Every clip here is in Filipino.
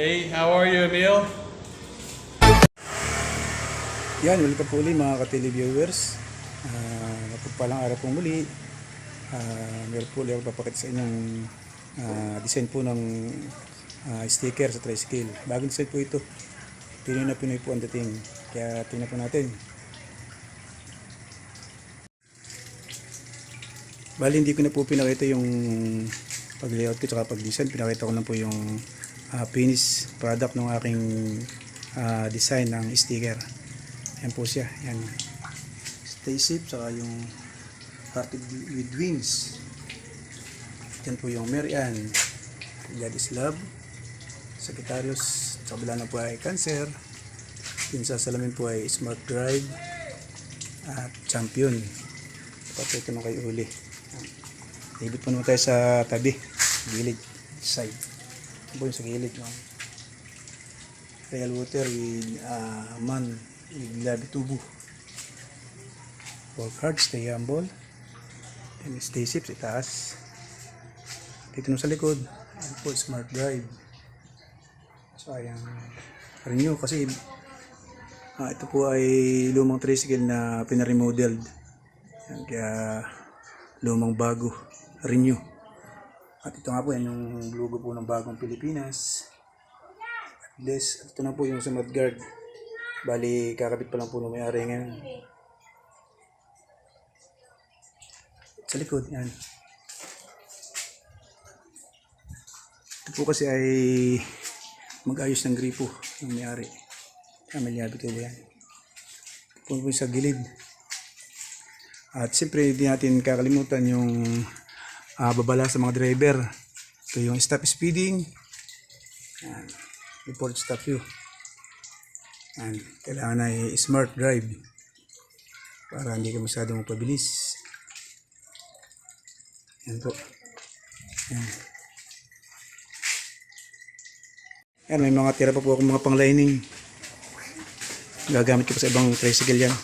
Hey, how are you, Emil? Yan, welcome po ulit mga ka-televiewers. Ah, uh, Napagpalang araw po muli. Uh, meron po ulit ako papakita sa inyong uh, design po ng uh, sticker sa tricycle. Bagong design po ito. Pinoy na Pinoy po ang dating. Kaya tingnan po natin. Bali, hindi ko na po pinakita yung pag-layout ko at pag-design. Pinakita ko lang po yung ah, finished product ng aking ah, design ng sticker. Ayan po siya. Ayan. Stay safe. Saka yung Hearted with Wings. Yan po yung Marian. God is Love. Sagittarius. Sa kabila na po ay Cancer. Yung sa salamin po ay Smart Drive. At Champion. Tapos ito na kay Uli. Ibig po naman tayo sa tabi. Gilid. Side. Po yung sa gilid. No? Real water with uh, man with love tubo. Work hard, stay humble. And stay safe sa itaas. Dito na sa likod. Ayan po, smart drive. So, ayan. Renew kasi ah, ito po ay lumang tricycle na pinaremodeled. Ayan, kaya lumang bago. Renew. At ito nga po yan yung logo po ng bagong Pilipinas. At this, ito na po yung sa mudguard. Bali, kakabit pa lang po ng may-ari ngayon. Sa likod, yan. Ito po kasi ay mag-ayos ng gripo ng may-ari. Amelia Bitulo yan. Ito po sa gilid. At siyempre, hindi natin kakalimutan yung ah, babala sa mga driver. Ito yung stop speeding. Yan. Report stop you. Yan. Kailangan ay smart drive para hindi ka masyadong magpabilis. Yan po. Yan. Yan, may mga tira pa po akong mga pang-lining. Gagamit ko pa sa ibang tricycle yan.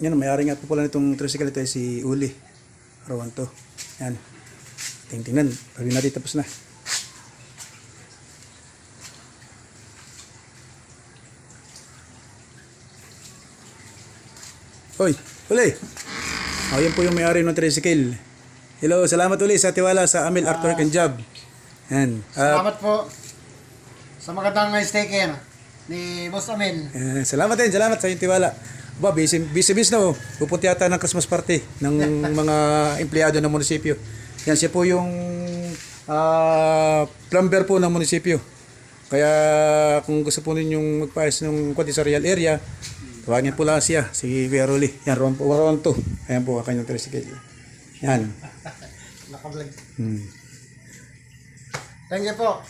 Yan, may-ari nga po pala nitong tricycle ito ay si Uli. Arawan to. Yan. Tingtingnan. Pag natin tapos na. Hoy, Uli. Oh, yan po yung may-ari ng tricycle. Hello, salamat uli sa tiwala sa Amel Artwork and Job. Yan. Ah, Salamat po sa magandang sticker ni Boss Amel. Eh, salamat din, salamat sa iyong tiwala. Ba, busy, busy, busy na oh. Pupunta yata ng Christmas party ng mga empleyado ng munisipyo. Yan, siya po yung ah, plumber po ng munisipyo. Kaya kung gusto po ninyong magpaayos ng kwati sa real area, tawagin po lang siya, si Kuya Rolly. Yan, Ron, Ron to. Ayan po, kanyang tricycle. Yan. Nakablog. Hmm. Thank you po.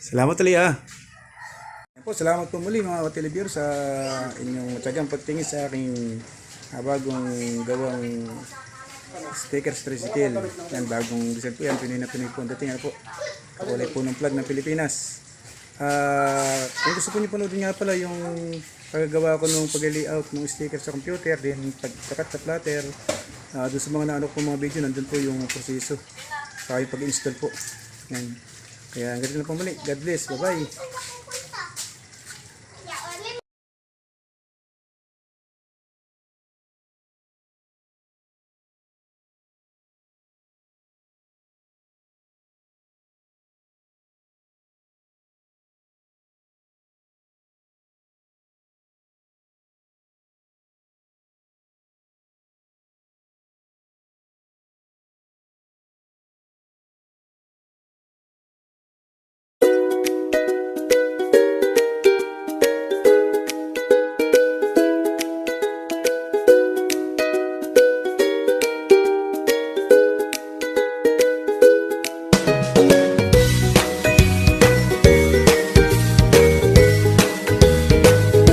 Salamat ulit ah. Po, salamat po muli mga ka-televiewer sa inyong matyagang pagtingin sa aking bagong gawang stickers tricycle. Yan, bagong design po yan. Pinoy na Pinoy po ang dating. Ano po? Kakulay po ng flag ng Pilipinas. Ah, kung gusto po niyo panoodin nga pala yung paggawa ko ng pag-layout ng sticker sa computer, din pagkakat sa platter, ah, doon sa mga naano po mga video, nandun po yung proseso. Saka pag-install po. Yan. Kaya hanggang na po muli. God bless. Bye-bye.